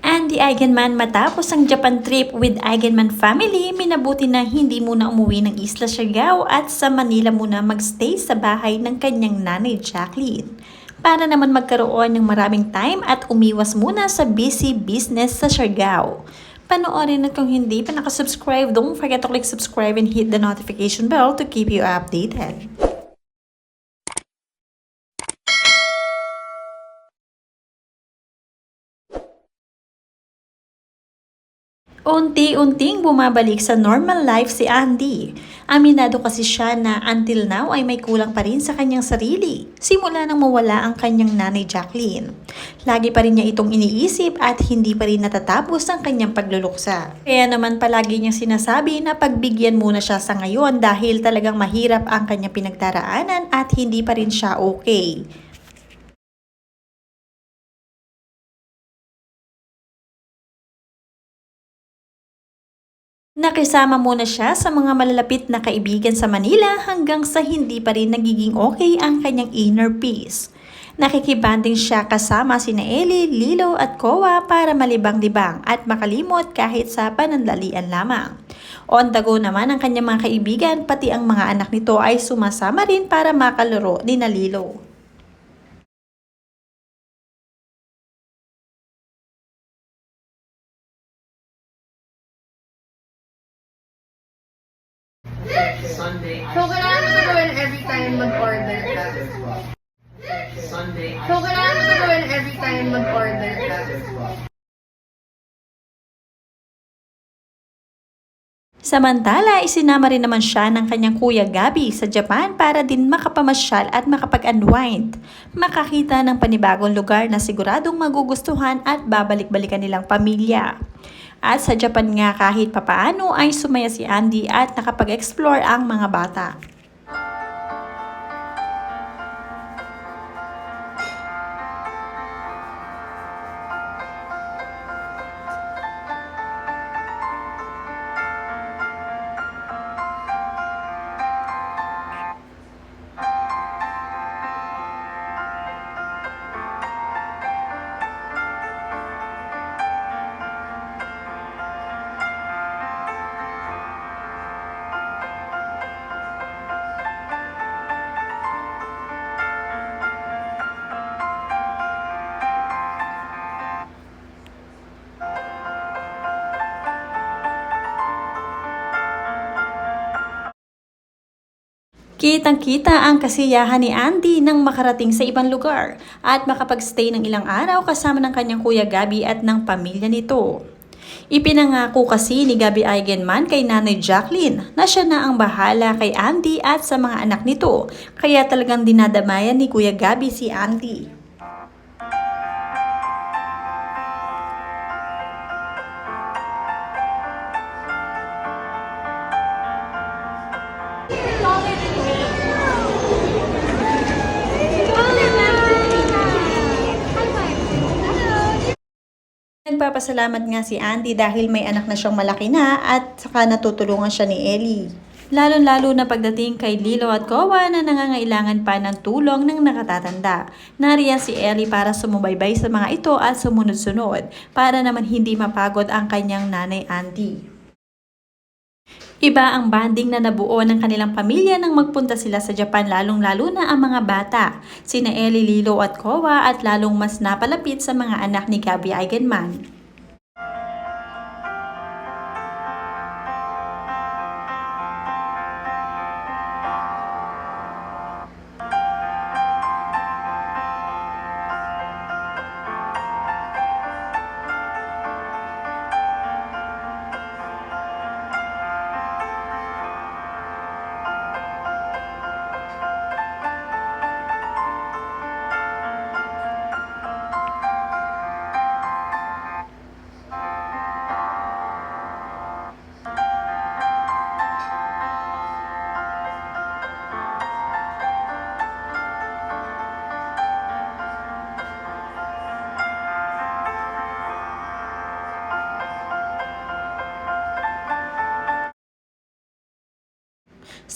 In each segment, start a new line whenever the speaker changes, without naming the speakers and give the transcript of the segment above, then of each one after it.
Andy Eigenman matapos ang Japan trip with Eigenman family, minabuti na hindi muna umuwi ng Isla Siargao at sa Manila muna magstay sa bahay ng kanyang nanay Jacqueline. Para naman magkaroon ng maraming time at umiwas muna sa busy business sa Siargao. Panoorin at kung hindi pa nakasubscribe, don't forget to click subscribe and hit the notification bell to keep you updated. Unti-unting bumabalik sa normal life si Andy. Aminado kasi siya na until now ay may kulang pa rin sa kanyang sarili. Simula nang mawala ang kanyang nanay Jacqueline. Lagi pa rin niya itong iniisip at hindi pa rin natatapos ang kanyang pagluluksa. Kaya naman palagi niyang sinasabi na pagbigyan muna siya sa ngayon dahil talagang mahirap ang kanyang pinagdaraanan at hindi pa rin siya okay. Nakisama muna siya sa mga malalapit na kaibigan sa Manila hanggang sa hindi pa rin nagiging okay ang kanyang inner peace. Nakikibanding siya kasama sina Eli, Lilo at Kowa para malibang-libang at makalimot kahit sa panandalian lamang. On the go naman ang kanyang mga kaibigan pati ang mga anak nito ay sumasama rin para makalaro ni na
Sunday,
So, kailangan mo gawin every time mag-order ka.
Sunday,
So, kailangan mo gawin every time mag-order ka.
Samantala, isinama rin naman siya ng kanyang kuya Gabi sa Japan para din makapamasyal at makapag-unwind. Makakita ng panibagong lugar na siguradong magugustuhan at babalik-balikan nilang pamilya. At sa Japan nga kahit papaano ay sumaya si Andy at nakapag-explore ang mga bata. Kitang-kita ang kasiyahan ni Andy nang makarating sa ibang lugar at makapagstay ng ilang araw kasama ng kanyang kuya Gabi at ng pamilya nito. Ipinangako kasi ni Gabi Eigenman kay Nanay Jacqueline na siya na ang bahala kay Andy at sa mga anak nito, kaya talagang dinadamayan ni Kuya Gabi si Andy. Nagpapasalamat nga si Andy dahil may anak na siyang malaki na at saka natutulungan siya ni Ellie. Lalo-lalo na pagdating kay Lilo at Kowa na nangangailangan pa ng tulong ng nakatatanda. Nariyan si Ellie para sumubaybay sa mga ito at sumunod-sunod para naman hindi mapagod ang kanyang nanay Andy. Iba ang banding na nabuo ng kanilang pamilya nang magpunta sila sa Japan lalong-lalo na ang mga bata, sina Ellie, Lilo at Kowa at lalong mas napalapit sa mga anak ni Gabby Eigenman.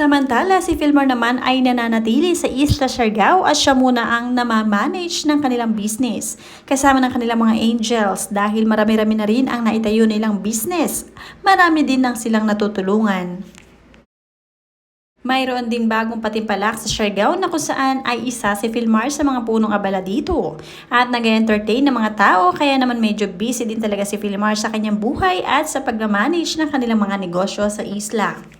Samantala, si Filmar naman ay nananatili sa Isla Siargao at siya muna ang namamanage ng kanilang business. Kasama ng kanilang mga angels dahil marami-rami na rin ang naitayo nilang business. Marami din ang silang natutulungan. Mayroon ding bagong patimpalak sa Siargao na kung saan ay isa si Filmar sa mga punong abala dito. At nag-entertain ng mga tao kaya naman medyo busy din talaga si Filmar sa kanyang buhay at sa pag-manage ng kanilang mga negosyo sa isla.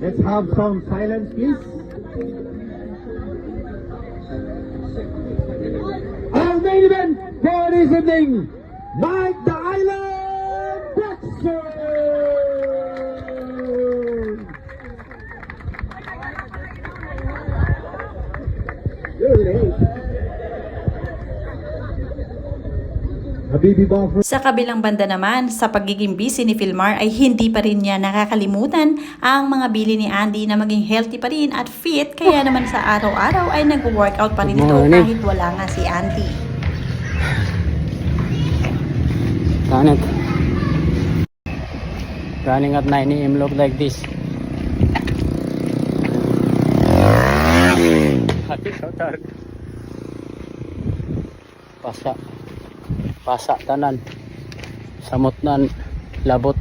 Let's have some silence, please. Our main event for this evening, Mike the Island
Sa kabilang banda naman, sa pagiging busy ni Filmar ay hindi pa rin niya nakakalimutan ang mga bili ni Andy na maging healthy pa rin at fit kaya naman sa araw-araw ay nag-workout pa rin ito kahit wala nga si Andy.
Planet. Running at 9 a.m. look like this. Hati kautar. Pasa. Pasa tanan. Samot nan labot.